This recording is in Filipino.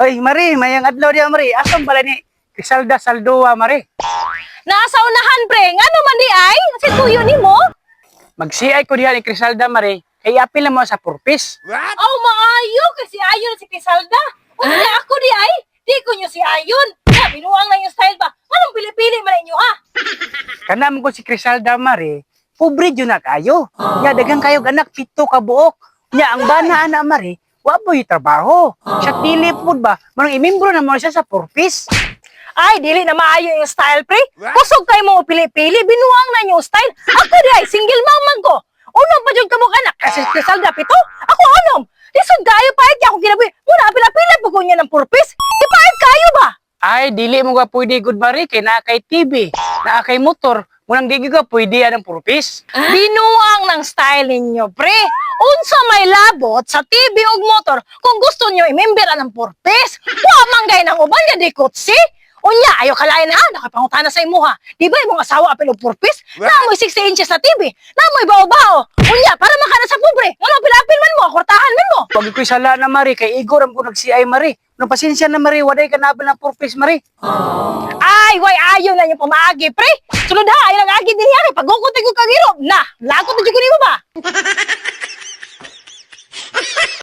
Oy, Mari, mayang adlaw diya, Mari. Asam pala ni Crisalda Saldoa, Mari. Nasa unahan, pre. Nga naman di ay? Si tuyo ni mo? Mag-CI ko diha ni Crisalda, Mari. Kay apil na mo sa purpose. Oh, maayo kasi ayon si Crisalda. Una ako di ay. Di ko nyo si ayon. Ya, binuang na yung style ba? Anong pili-pili man inyo ha? Kanam ko si Crisalda, Mari. Pobre yun na kayo. Nya, dagang kayo anak, pito ka buok. Nya, ang bana na, Mari, waboy trabaho. Siya dili po ba? Marang imimbro na mo siya sa purpose. Ay, dili na maayo yung style, pre. Kusog kayo mo pili-pili, binuang na yung style. Ako di ay, single mom man ko. Unong pa dyan ka mong anak, kasi si Salda pito. Ako unom. Lisod kayo, pahit niya akong kinabuhi. Muna, pila-pila po ko niya ng purpose. Di pahit kayo ba? Ay, dili mo ka pwede good Mari, kay na kay TV, na kay motor. Munang di ka pwede yan ang purpose. Binuang ng style ninyo, pre. Unsa may labot sa TV ug motor kung gusto nyo i-membera ng purpose. Wa manggay ng uban nga di kutsi. Unya, ayo kalain ha, nakapangutana sa imo ha. Di ba imong asawa apil og purpose? Namoy 60 inches sa TV. Namoy bao-bao. Unya, para makana sa pobre. Wala pilapil man mo, kurtahan man mo. Pag ko'y sala na Mari, kay Igor ang ko nag-CI Mari. No, pasensya na Mari, waday ka nabal ng purpose Mari. Ay, way ayo na yung pamaagi, pre. Sulod ha, ayo lang agi din yan. Pagkukot ko kagiro. Na, lakot na ko nimo ba?